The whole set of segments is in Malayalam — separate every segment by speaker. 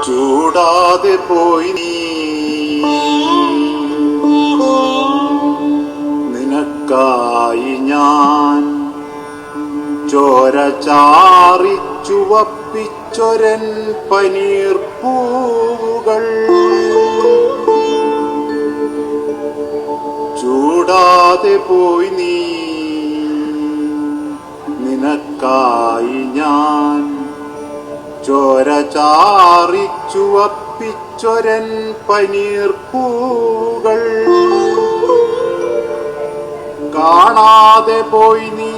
Speaker 1: ചൂടാതെ പോയി നീ. നിനക്കായി ഞാൻ ചോര ചാറി ചുവപ്പിച്ചൊരൻ പനീർ പൂവുകൾ. ചൂടാതെ പോയി നീ. നിനക്കായി ഞാൻ ചോര ചാറിച്ചുവപ്പിച്ചൊരൻ പനീർ പൂകൾ കാണാതെ പോയി നീ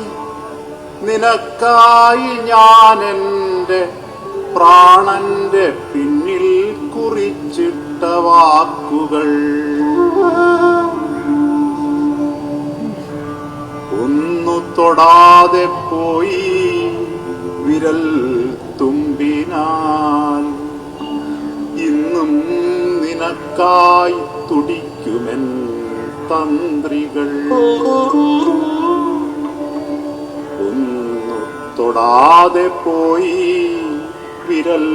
Speaker 1: നിനക്കായി ഞാൻ എന്റെ പ്രാണന്റെ പിന്നിൽ കുറിച്ചിട്ട വാക്കുകൾ. ഒന്നു തൊടാതെ പോയി വിരൽ നിനക്കായി തുടിക്കുമെൻ തന്ത്രികൾ. ഒന്നു തൊടാതെ പോയി വിരൽ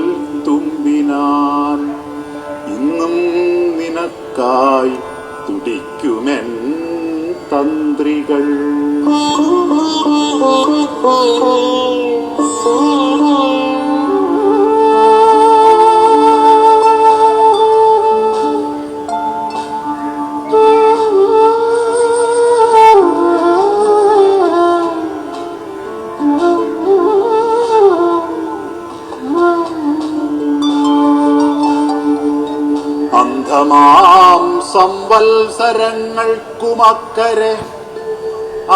Speaker 1: തുമ്പിനാൻ ഇന്നും നിനക്കായി തുടിക്കുമെൻ തന്ത്രികൾ. അന്ധമാം സംവത്സരങ്ങൾക്കുമക്കരെ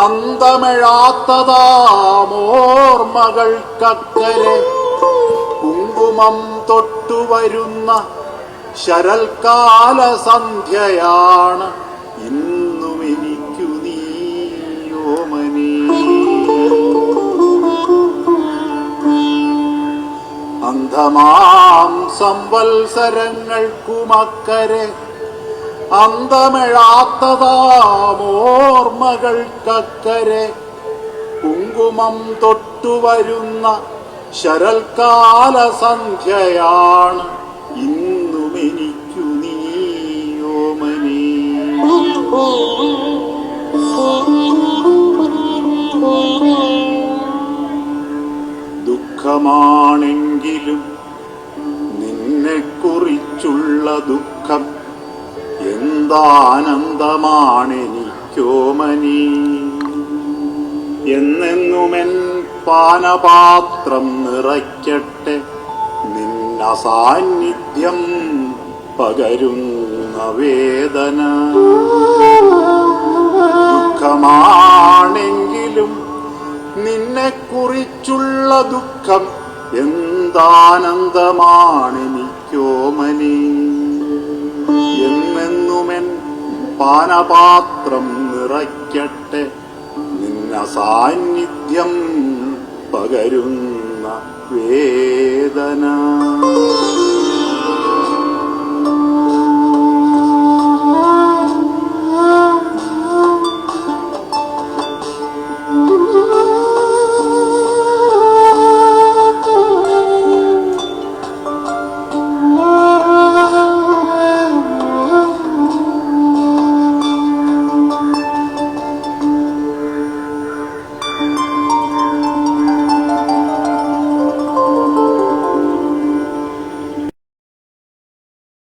Speaker 1: അന്തമിഴാത്തതാമോർമകൾക്കക്കരെ കുങ്കുമം തൊട്ടുവരുന്ന ശരൽകാല സന്ധ്യയാണ് ഇന്നും അന്ധമാം സംവത്സരങ്ങൾക്കുമക്കരെ അന്തമിഴാത്തതാമോർമ്മകൾക്കക്കരെ കുങ്കുമം തൊട്ടുവരുന്ന ശരൽകാല സന്ധ്യയാണ് ഇന്നും എനിക്കു നീയോമനീ ദുഃഖമാണെങ്കിലും ദുഃഖം എന്താനന്ദമാണെനിക്കോമനി എന്നെന്നുമെൻ പാനപാത്രം നിറയ്ക്കട്ടെ നിന്ന സാന്നിധ്യം പകരുന്ന വേദന. ദുഃഖമാണെങ്കിലും നിന്നെ കുറിച്ചുള്ള ദുഃഖം എന്താനന്ദമാണെനിക്കോമനി എന്നെന്നുമെൻ പാനപാത്രം നിറയ്ക്കട്ടെ. നിന്ന സാന്നിധ്യം പകരുന്ന വേദന.